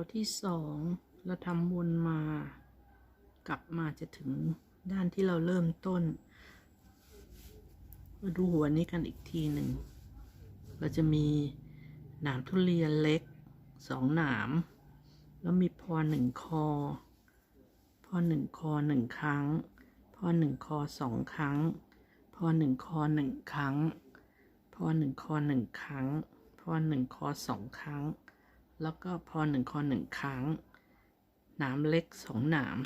วที่สองเราทำวนมา กลับมาจะถึงด้านที่เราเริ่มต้น มาดูหัวนี้กันอีกทีหนึ่ง เราจะมีหนามทุเรียนเล็กสองหนาม แล้วมีพอหนึ่งคอ พอหนึ่งคอหนึ่งครั้ง พอหนึ่งคอสองครั้ง พอหนึ่งคอหนึ่งครั้ง พอหนึ่งคอหนึ่งครั้ง พอหนึ่งคอสองครั้ง แล้วก็พอหนึ่งคอหนึ่งครั้ง หนามเล็กสองหนาม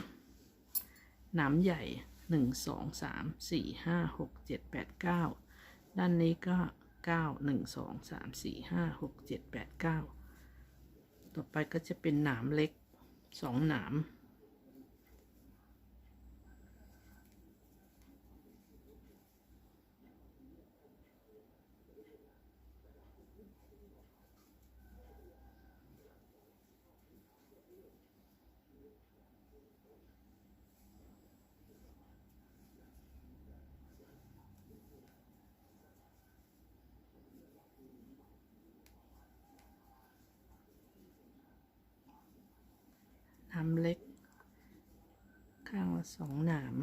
หนามใหญ่หนึ่งสองสามสี่ห้าหกเจ็ดแปดเก้าด้านนี้ก็เก้าหนึ่งสองสามสี่ห้าหกเจ็ดแปดเก้าต่อไปก็จะเป็นหนามเล็กสองหนามามเล็ก ข้างละสองหนาม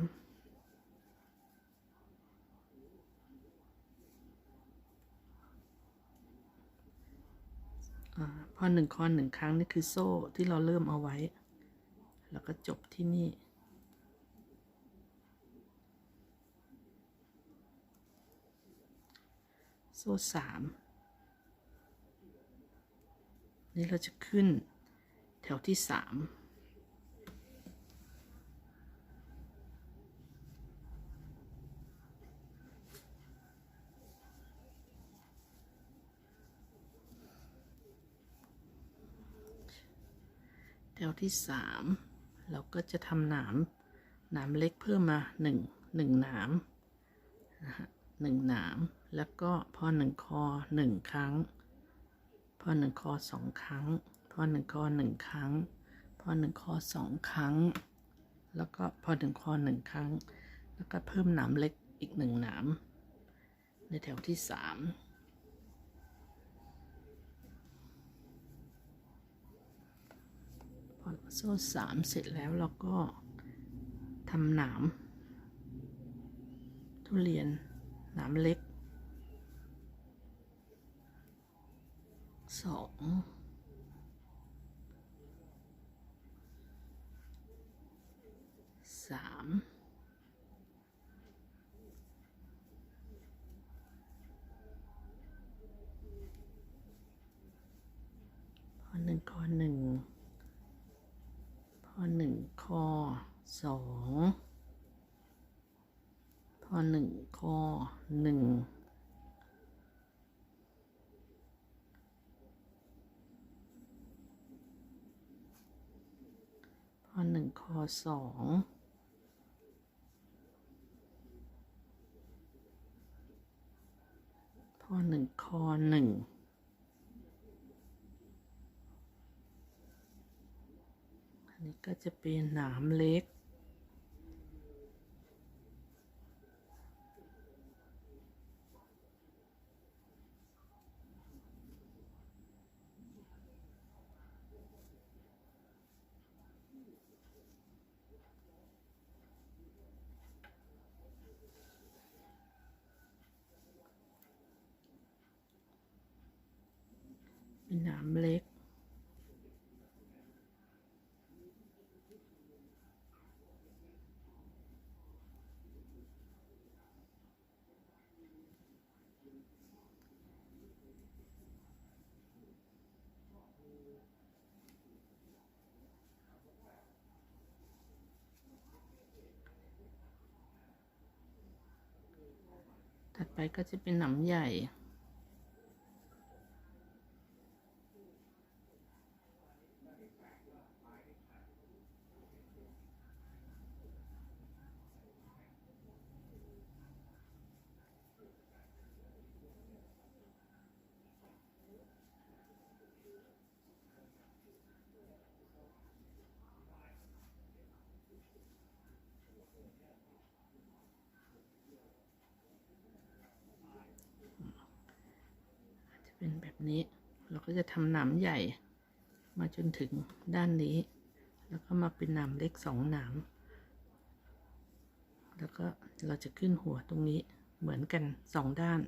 อพอหนึ่งคอนหนึ่งครั้งนี่คือโซ่ที่เราเริ่มเอาไว้ แล้วก็จบที่นี่ โซ่สามนี่เราจะขึ้นแถวที่สาม แถวที่สามเราก็จะทำหนามหนามเล็กเพิ่มมาหนึ่งหนึ่งหนามนะฮะหนึ่งหนามแล้วก็พอหนึ่งคอหนึ่งครั้ง พอหนึ่งคอสองครั้ง พอหนึ่งคอหนึ่งครั้ง พอหนึ่งคอสองครั้ง แล้วก็พอหนึ่งคอหนึ่งครั้ง แล้วก็เพิ่มหนามเล็กอีกหนึ่งหนามในแถวที่สาม พอโซ่สามเสร็จแล้วเราก็ทำหนามทุเรียนหนามเล็กสองสามพอหนึ่งคอหนึ่ง อหนึ่งคอสองพอหนึ่งคอหนึ่งพอหนึ่งคอสองพอหนึ่งคอหนึ่ง อันนี้ ก็จะเป็นหนามเล็ก เป็นหนามเล็ก ถัด ไปก็จะเป็นหนามใหญ่ะเป็ นี้ เราก็จะทำหนามใหญ่ มาจนถึงด้านนี้ แล้วก็มาเป็นหนามเล็กสองหนามแล้วก็เราจะขึ้นหัวตรงนี้เหมือนกันสองด้าน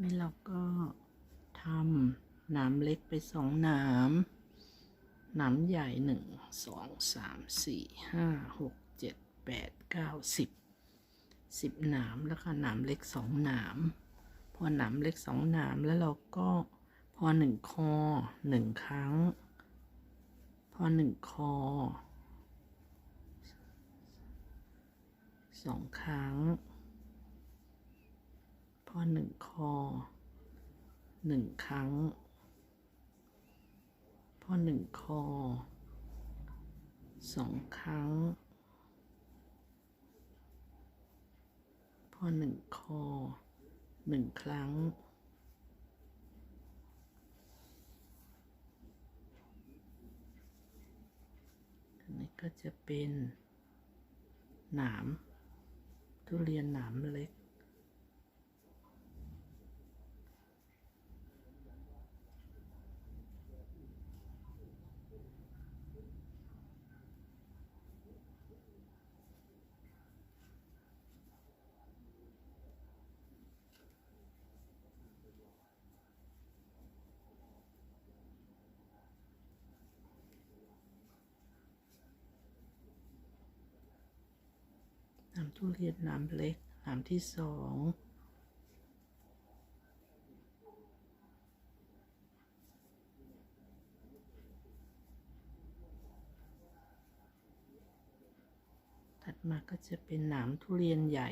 นี่เราก็ทำหนามเล็กไปสองหนามหนามใหญ่หนึ่งสองสามสี่ห้าหก แปดเก้าสิบสิบหนามแล้วก็หนามเล็กสองหนาม พอหนามเล็กสองหนามแล้วเราก็พอหนึ่งคอหนึ่งครั้ง พอหนึ่งคอสองครั้ง พอหนึ่งคอหนึ่งครั้ง พอหนึ่งคอสองครั้ง พอหนึ่งคอหนึ่งครั้ง อันนี้ก็จะเป็นหนามทุเรียนหนามเล็ก ทุเรียนน้ำเล็กน้ำที่สองถัดมาก็จะเป็นหนามทุเรียนใหญ่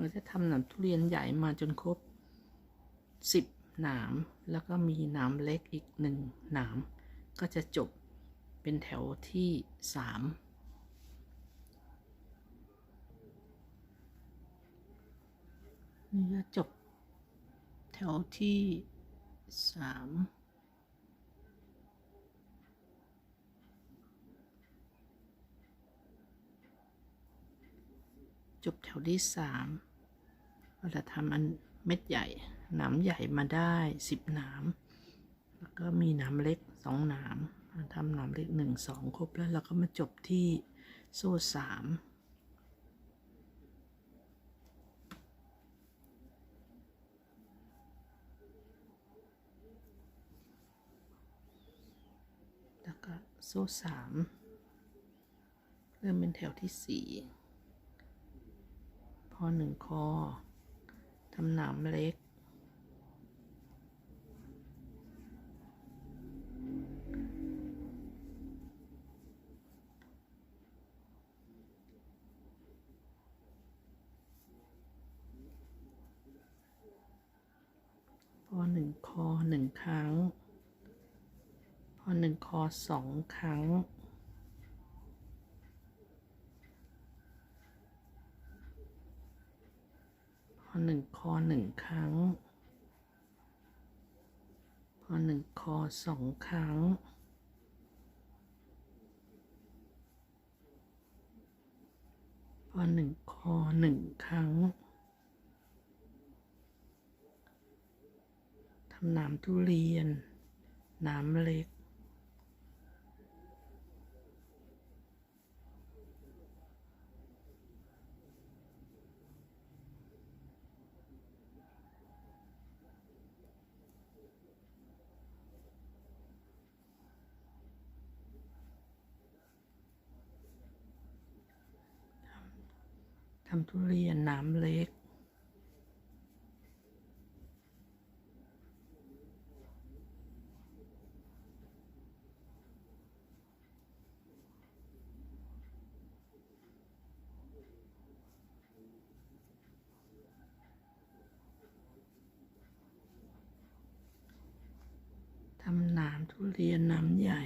เราจะทำหนามทุเรียนใหญ่มาจนครบสิบหนาม แล้วก็มีหนามเล็กอีกหนึ่งหนาม ก็จะจบเป็นแถวที่สามนี่ก็จบแถวที่สามจบแถวที่สาม เราจะทำอันเม็ดใหญ่หนามใหญ่มาได้สิบหนามแล้วก็มีหนามเล็กสองหนามทำหนามเล็กหนึ่งสองครบแล้วเราก็มาจบที่โซ่สามแล้วก็โซ่สามเริ่มเป็นแถวที่สี่พอหนึ่งคอ ทำหนามเล็ก พอหนึ่งคอหนึ่งครั้ง พอหนึ่งคอสองครั้ง หนึ่งคอหนึ่งครั้งพอหนึ่งคอสองครั้งพอหนึ่งคอหนึ่งครั้งทำหนามทุเรียนหนามเล็ก ทำทุเรียนน้ำเล็ก ทำน้ำทุเรียนน้ำใหญ่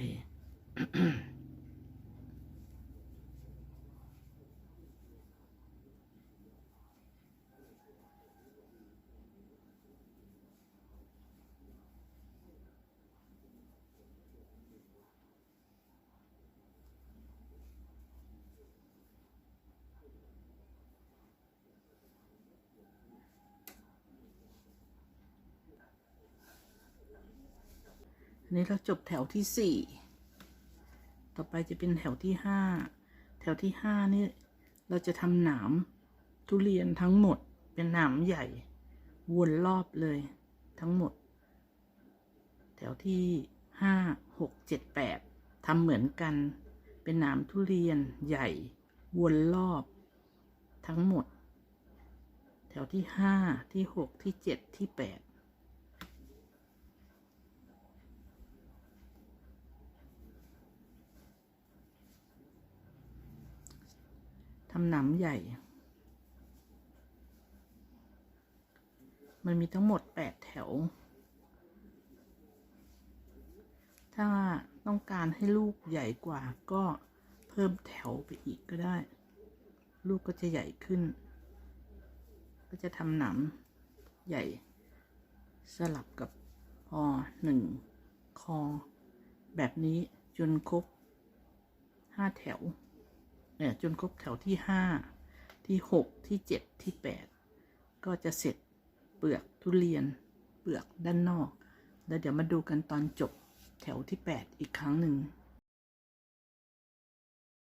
นี้เราจบแถวที่สี่ต่อไปจะเป็นแถวที่ห้าแถวที่ห้านี่เราจะทำหนามทุเรียนทั้งหมดเป็นหนามใหญ่ วนรอบเลยทั้งหมด แถวที่ห้าหกเจ็ดแปดทำเหมือนกันเป็นหนามทุเรียนใหญ่ วนรอบ ทั้งหมด แถวที่ห้าที่หกที่เจ็ดที่แปด ทำหนามใหญ่ มันมีทั้งหมดแปดแถว ถ้าต้องการให้ลูกใหญ่กว่าก็เพิ่มแถวไปอีกก็ได้ ลูกก็จะใหญ่ขึ้น ก็จะทำหนามใหญ่ สลับกับพอหนึ่งคอ แบบนี้จนครบห้าแถว เนี่ยจนครบแถวที่ห้าที่หกที่เจ็ดที่แปดก็จะเสร็จเปลือกทุเรียนเปลือกด้านนอก แล้วเดี๋ยวมาดูกันตอนจบแถวที่แปดอีกครั้งหนึ่ง